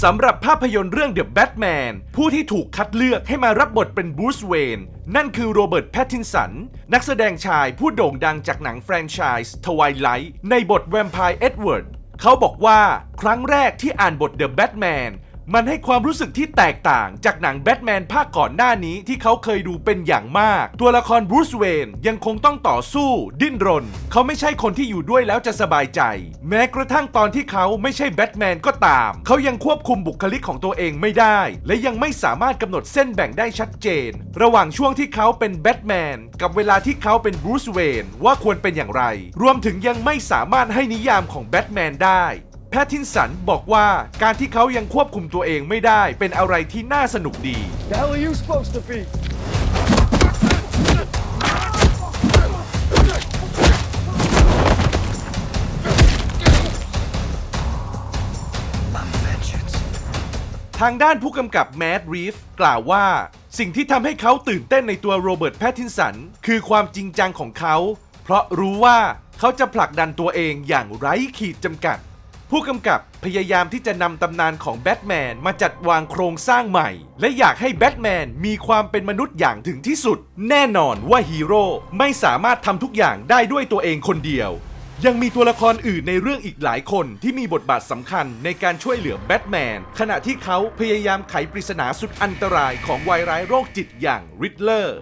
สำหรับภาพยนตร์เรื่อง The Batman ผู้ที่ถูกคัดเลือกให้มารับบทเป็นบรูซเวน นั่นคือโรเบิร์ต แพตตินสัน นักแสดงชายผู้โด่งดังจากหนังแฟรนไชส์ทวายไลท์ในบทแวมไพร์เอ็ดเวิร์ด เขาบอกว่าครั้งแรกที่อ่านบท The Batman มันให้ความรู้สึกที่แตกต่างจากหนังแบทแมนภาคก่อนหน้านี้ที่เขาเคยดูเป็นอย่างมาก ตัวละครบรูซเวนยังคงต้องต่อสู้ ดิ้นรน เขาไม่ใช่คนที่อยู่ด้วยแล้วจะสบายใจ แม้กระทั่งตอนที่เขาไม่ใช่แบทแมนก็ตาม เขายังควบคุมบุคลิกของตัวเองไม่ได้ และยังไม่สามารถกำหนดเส้นแบ่งได้ชัดเจน ระหว่างช่วงที่เขาเป็นแบทแมนกับเวลาที่เขาเป็นบรูซเวนว่าควรเป็นอย่างไร รวมถึงยังไม่สามารถให้นิยามของแบทแมนได้ แพททินสันบอกว่าการที่เขายังควบคุมตัวเองไม่ได้เป็นอะไรที่น่าสนุกดี The hell are you supposed to be? ทางด้านผู้กำกับแมดรีฟกล่าวว่า สิ่งที่ทำให้เขาตื่นเต้นในตัวโรเบิร์ตแพตตินสัน คือความจริงจังของเขา เพราะรู้ว่าเขาจะผลักดันตัวเองอย่างไร้ขีดจำกัด ผู้กำกับพยายามที่จะนำตำนานของแบทแมนมาจัดวางโครงสร้างใหม่ และอยากให้แบทแมนมีความเป็นมนุษย์อย่างถึงที่สุด แน่นอนว่าฮีโร่ไม่สามารถทำทุกอย่างได้ด้วยตัวเองคนเดียว ยังมีตัวละครอื่นในเรื่องอีกหลายคนที่มีบทบาทสำคัญในการช่วยเหลือแบทแมนขณะที่เขาพยายามไขปริศนาสุดอันตรายของวายร้ายโรคจิตอย่างริดเลอร์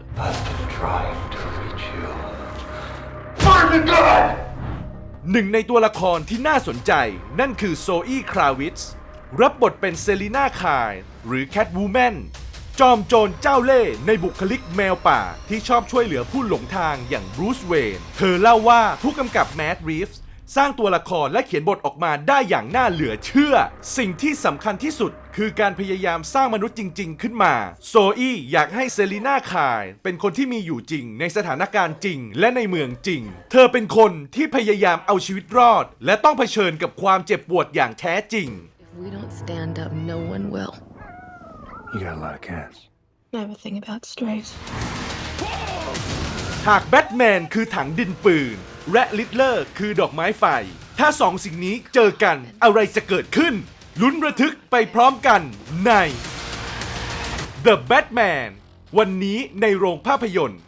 trying to reach you. หนึ่งในตัวละครที่น่าสนใจ นั่นคือโซอี้คราวิสรับบทเป็นเซลีนาคาย หรือแคทวูแมนจอมโจรเจ้าเล่ห์ในบุคลิกแมวป่าที่ชอบช่วยเหลือผู้หลงทางอย่างบรูซเวน เธอเล่าว่าผู้กำกับแมดรีฟส์ สร้างตัวละครและเขียนบทออกมาได้อย่างน่าเหลือเชื่อ สิ่งที่สำคัญที่สุดคือการพยายามสร้างมนุษย์จริง ๆ ขึ้นมา โซอี้อยากให้เซลีนาคาย เป็นคนที่มีอยู่จริง ในสถานการณ์จริง และในเมืองจริง เธอเป็นคนที่พยายามเอาชีวิตรอด และต้องเผชิญกับความเจ็บปวดอย่างแท้จริง If we don't stand up, no one will. You got a lot of cats. I have a thing about strays. หากแบทแมนคือถังดินปืน และลิตเลอร์คือดอกไม้ไฟ ถ้าสองสิ่งนี้เจอกันอะไรจะเกิดขึ้น ลุ้นระทึกไปพร้อมกันใน The Batman วันนี้ในโรงภาพยนตร์